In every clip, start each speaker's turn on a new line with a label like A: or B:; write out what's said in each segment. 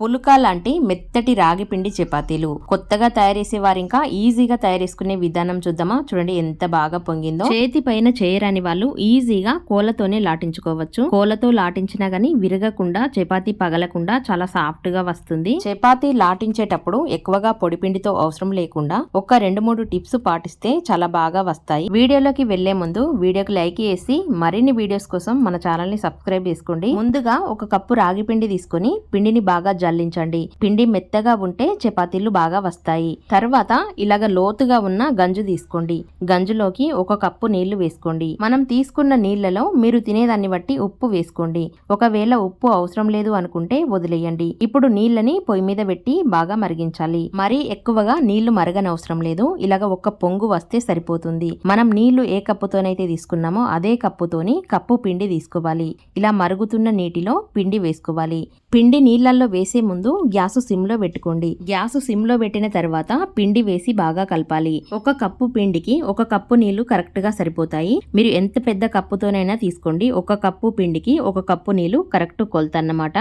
A: పులుక లాంటి మెత్తటి రాగి పిండి చపాతీలు. కొత్తగా తయారు చేసే వారు ఇంకా ఈజీగా తయారు చేసుకునే విధానం చూద్దామా? చూడండి ఎంత బాగా పొంగిందో. చేతి పైన చేయరాని వాళ్ళు ఈజీగా కోలతోనే లాటించుకోవచ్చు. కోలతో లాటించినా గానీ విరగకుండా చపాతీ పగలకుండా చాలా సాఫ్ట్గా వస్తుంది. చపాతీ లాటించేటప్పుడు ఎక్కువగా పొడి పిండితో అవసరం లేకుండా ఒక రెండు మూడు టిప్స్ పాటిస్తే చాలా బాగా వస్తాయి. వీడియోలోకి వెళ్ళే ముందు వీడియోకి లైక్ చేసి మరిన్ని వీడియోస్ కోసం మన ఛానల్ని సబ్స్క్రైబ్ చేసుకోండి. ముందుగా ఒక కప్పు రాగి పిండి తీసుకొని పిండిని బాగా జల్లించండి పిండి మెత్తగా ఉంటే చపాతీలు బాగా వస్తాయి. తర్వాత ఇలాగ లోతుగా ఉన్న గంజు తీసుకోండి. గంజులోకి ఒక కప్పు నీళ్ళు వేసుకోండి. మనం తీసుకున్న నీళ్ళలో మీరు తినేదాన్ని బట్టి ఉప్పు వేసుకోండి. ఒకవేళ ఉప్పు అవసరం లేదు అనుకుంటే వదిలేయండి. ఇప్పుడు నీళ్ళని పొయ్యి మీద పెట్టి బాగా మరిగించాలి. మరీ ఎక్కువగా నీళ్ళు మరగనవసరం లేదు. ఇలాగ ఒక పొంగు వస్తే సరిపోతుంది. మనం నీళ్ళు ఏ కప్పుతోనైతే తీసుకున్నామో అదే కప్పుతోని కప్పు పిండి తీసుకోవాలి. ఇలా మరుగుతున్న నీటిలో పిండి వేసుకోవాలి. పిండి నీళ్ళల్లో వేసే ముందు గ్యాస్ సిమ్లో పెట్టుకోండి. గ్యాస్ సిమ్లో పెట్టిన తర్వాత పిండి వేసి బాగా కలపాలి. ఒక కప్పు పిండికి ఒక కప్పు నీళ్ళు కరెక్ట్గా సరిపోతాయి. మీరు ఎంత పెద్ద కప్పుతోనైనా తీసుకోండి. ఒక కప్పు పిండికి ఒక కప్పు నీళ్ళు కరెక్ట్ కొలత అన్నమాట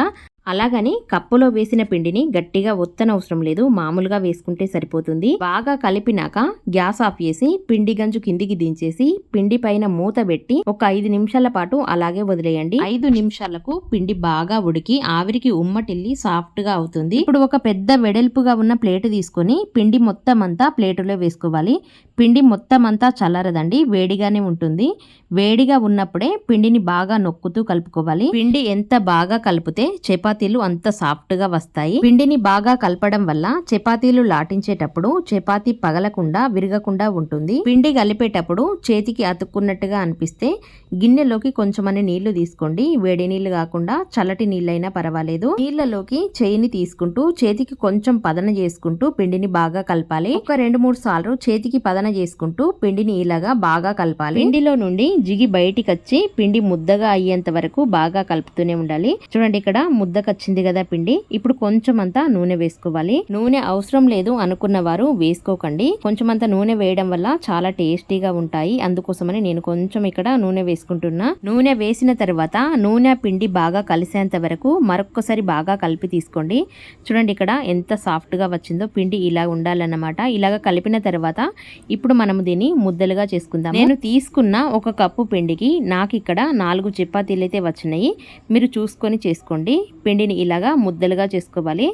A: అలాగని కప్పులో వేసిన పిండిని గట్టిగా ఒత్తనవసరం లేదు మామూలుగా వేసుకుంటే సరిపోతుంది. బాగా కలిపినాక గ్యాస్ ఆఫ్ చేసి పిండి గంజు కిందికి దించేసి పిండి పైన మూత పెట్టి ఒక ఐదు నిమిషాల పాటు అలాగే వదిలేయండి. ఐదు నిమిషాలకు పిండి బాగా ఉడికి ఆవిరికి ఉమ్మటిల్లి సాఫ్ట్గా అవుతుంది. ఇప్పుడు ఒక పెద్ద వెడల్పుగా ఉన్న ప్లేట్ తీసుకొని పిండి మొత్తం అంతా ప్లేటులో వేసుకోవాలి. పిండి మొత్తం అంతా చల్లరదండి వేడిగానే ఉంటుంది. వేడిగా ఉన్నప్పుడే పిండిని బాగా నొక్కుతూ కలుపుకోవాలి. పిండి ఎంత బాగా కలిపితే చపాతీలు అంత సాఫ్ట్గా వస్తాయి. పిండిని బాగా కలపడం వల్ల చపాతీలు లాటించేటప్పుడు చపాతీ పగలకుండా విరగకుండా ఉంటుంది. పిండి కలిపేటప్పుడు చేతికి అతుక్కున్నట్టుగా అనిపిస్తే గిన్నెలోకి కొంచెమని నీళ్ళు తీసుకోండి. వేడి నీళ్ళు కాకుండా చల్లటి నీళ్ళైనా పర్వాలేదు. నీళ్ళలోకి చేయిని తీసుకుంటూ చేతికి కొంచెం పదన చేసుకుంటూ పిండిని బాగా కలపాలి. ఒక రెండు మూడు సార్లు చేతికి పదన చేసుకుంటూ పిండిని ఇలాగా బాగా కలపాలి. పిండిలో నుండి జిగి బయటికి వచ్చి పిండి ముద్దగా అయ్యేంత వరకు బాగా కలుపుతూనే ఉండాలి. చూడండి ఇక్కడ ముద్ద వచ్చింది కదా పిండి. ఇప్పుడు కొంచెం అంతా నూనె వేసుకోవాలి. నూనె అవసరం లేదు అనుకున్న వారు వేసుకోకండి. కొంచెం అంత నూనె వేయడం వల్ల చాలా టేస్టీగా ఉంటాయి. అందుకోసమని నేను కొంచెం ఇక్కడ నూనె వేసుకుంటున్నా. నూనె వేసిన తర్వాత నూనె పిండి బాగా కలిసేంత వరకు మరొకసారి బాగా కలిపి తీసుకోండి. చూడండి ఇక్కడ ఎంత సాఫ్ట్గా వచ్చిందో పిండి ఇలా ఉండాలన్నమాట. ఇలాగ కలిపిన తర్వాత ఇప్పుడు మనము దీన్ని ముద్దలుగా చేసుకుందాం నేను తీసుకున్న ఒక కప్పు పిండికి నాకు ఇక్కడ నాలుగు చపాతీలు అయితే వచ్చినాయి. మీరు చూసుకొని చేసుకోండి. పిండిని ఇలాగా ముద్దలుగా చేసుకోవాలి.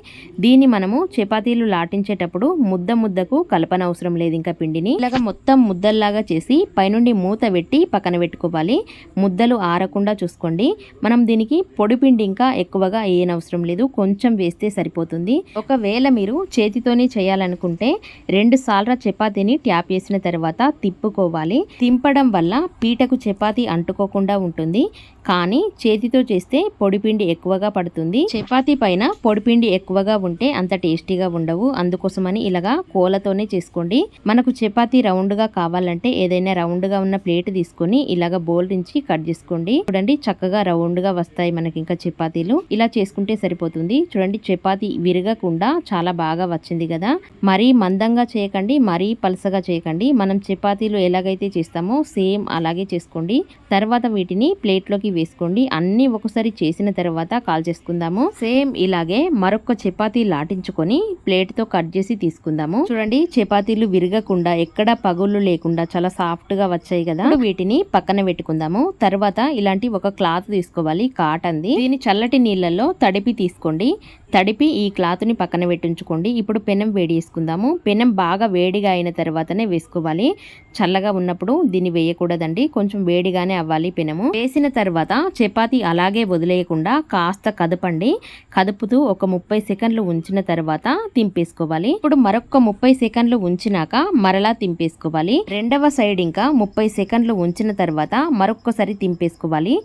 A: దీన్ని మనము చపాతీలు లాటించేటప్పుడు ముద్ద ముద్దకు కలపన అవసరం లేదు ఇంకా పిండిని. ఇలాగ మొత్తం ముద్దల్లాగా చేసి పైనుండి మూత పెట్టి పక్కన పెట్టుకోవాలి. ముద్దలు ఆరకుండా చూసుకోండి. మనం దీనికి పొడిపిండి ఇంకా ఎక్కువగా వేయనవసరం లేదు. కొంచెం వేస్తే సరిపోతుంది. ఒకవేళ మీరు చేతితోనే చేయాలనుకుంటే రెండు సార్ల చపాతీని ట్యాప్ చేసిన తర్వాత తిప్పుకోవాలి. తింపడం వల్ల పీటకు చపాతీ అంటుకోకుండా ఉంటుంది. కానీ చేతితో చేస్తే పొడిపిండి ఎక్కువగా పడుతుంది. చపాతీ పైన పొడిపిండి ఎక్కువగా ఉంటే అంత టేస్టీగా ఉండవు. అందుకోసమని ఇలాగా కోలతోనే చేసుకోండి. మనకు చపాతీ రౌండ్గా కావాలంటే ఏదైనా రౌండ్గా ఉన్న ప్లేట్ తీసుకొని ఇలాగ బోల్ నుంచి కట్ చేసుకోండి. చూడండి చక్కగా రౌండ్గా వస్తాయి మనకి ఇంకా చపాతీలు. ఇలా చేసుకుంటే సరిపోతుంది. చూడండి చపాతీ విరగకుండా చాలా బాగా వచ్చింది కదా. మరీ మందంగా చేయకండి మరీ పలసగా చేయకండి. మనం చపాతీలు ఎలాగైతే చేస్తామో సేమ్ అలాగే చేసుకోండి. తర్వాత వీటిని ప్లేట్లోకి వేసుకోండి. అన్ని ఒకసారి చేసిన తర్వాత కాల్ తీసుకుందాము. సేమ్ ఇలాగే మరొక చపాతీ లాటించుకొని ప్లేట్తో కట్ చేసి తీసుకుందాము. చూడండి చపాతీలు విరగకుండా ఎక్కడ పగుళ్ళు లేకుండా చాలా సాఫ్ట్గా వచ్చాయి కదా. వీటిని పక్కన పెట్టుకుందాము. తర్వాత ఇలాంటి ఒక క్లాత్ తీసుకోవాలి కాటన్ది. దీని చల్లటి నీళ్ళల్లో తడిపి తీసుకోండి. తడిపి ఈ క్లాత్ని పక్కన పెట్టించుకోండి. ఇప్పుడు పెనం వేడి వేసుకుందాము పెనం బాగా వేడిగా అయిన తర్వాతనే వేసుకోవాలి. చల్లగా ఉన్నప్పుడు దీన్ని వేయకూడదండి. కొంచెం వేడిగానే అవ్వాలి పెనము. వేసిన తర్వాత చపాతీ అలాగే వదిలేయకుండా కాస్త కదపండి. కదుపుతూ ఒక ముప్పై సెకండ్లు ఉంచిన తర్వాత తింపేసుకోవాలి. ఇప్పుడు మరొక ముప్పై సెకండ్లు ఉంచినాక మరలా తింపేసుకోవాలి. రెండవ సైడ్ ఇంకా ముప్పై సెకండ్లు ఉంచిన తర్వాత మరొక్కసారి తింపేసుకోవాలి.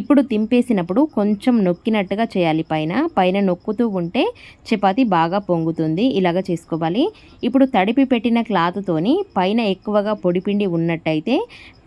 A: ఇప్పుడు తింపేసినప్పుడు కొంచెం నొక్కినట్టుగా చేయాలి పైన. పైన నొక్కుతూ ఉంటే చపాతి బాగా పొంగుతుంది. ఇలాగ చేసుకోవాలి. ఇప్పుడు తడిపి పెట్టిన క్లాత్తోని పైన ఎక్కువగా పొడిపిండి ఉన్నట్టయితే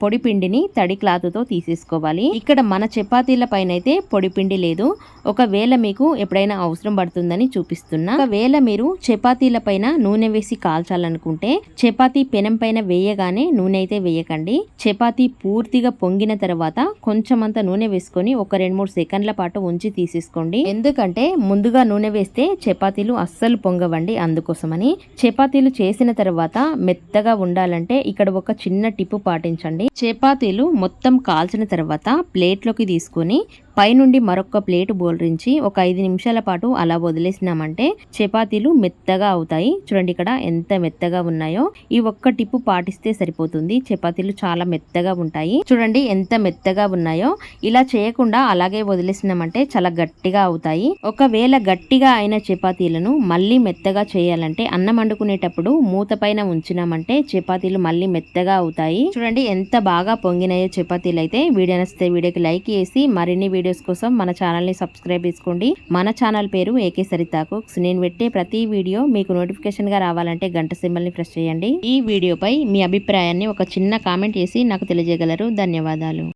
A: పొడిపిండిని తడి క్లాత్తో తీసేసుకోవాలి. ఇక్కడ మన చపాతీల పైన అయితే పొడిపిండి లేదు. ఒకవేళ మీకు ఎప్పుడైనా అవసరం పడుతుందని చూపిస్తున్నా. ఒకవేళ మీరు చపాతీల పైన నూనె వేసి కాల్చాలనుకుంటే చపాతీ పెనం పైన వేయగానే నూనె అయితే వేయకండి. చపాతీ పూర్తిగా పొంగిన తర్వాత కొంచెం అంత నూనె వేసుకొని ఒక రెండు మూడు సెకండ్ల పాటు ఉంచి తీసేసుకోండి. ఎందుకంటే ముందుగా నూనె వేస్తే చపాతీలు అస్సలు పొంగవండి అందుకోసమని. చపాతీలు చేసిన తర్వాత మెత్తగా ఉండాలంటే ఇక్కడ ఒక చిన్న టిప్పు పాటించండి. చపాతీలు మొత్తం కాల్చిన తర్వాత ప్లేట్లోకి తీసుకొని పైనుండి మరొక ప్లేట్ బోల్రించి ఒక ఐదు నిమిషాల పాటు అలా వదిలేసినామంటే చపాతీలు మెత్తగా అవుతాయి. చూడండి ఇక్కడ ఎంత మెత్తగా ఉన్నాయో. ఈ ఒక్క టిప్పు పాటిస్తే సరిపోతుంది. చపాతీలు చాలా మెత్తగా ఉంటాయి. చూడండి ఎంత మెత్తగా ఉన్నాయో. ఇలా చేయకుండా అలాగే వదిలేసినామంటే చాలా గట్టిగా అవుతాయి. ఒకవేళ గట్టిగా అయిన చపాతీలను మళ్ళీ మెత్తగా చేయాలంటే అన్నం వండుకునేటప్పుడు మూత పైన ఉంచినామంటే చపాతీలు మళ్ళీ మెత్తగా అవుతాయి. చూడండి ఎంత బాగా పొంగినాయో చపాతీలు అయితే వీడియో నచ్చితే వీడియోకి లైక్ చేసి మరిన్ని వీడియోస్ కోసం మన ఛానల్ని సబ్స్క్రైబ్ చేసుకోండి. మన ఛానల్ పేరు ఏకే సరితాకు. నేను పెట్టే ప్రతి వీడియో మీకు నోటిఫికేషన్గా రావాలంటే గంట సింబల్ని ప్రెస్ చేయండి. ఈ వీడియోపై మీ అభిప్రాయాన్ని ఒక చిన్న కామెంట్ చేసి నాకు తెలియజేయగలరు. ధన్యవాదాలు.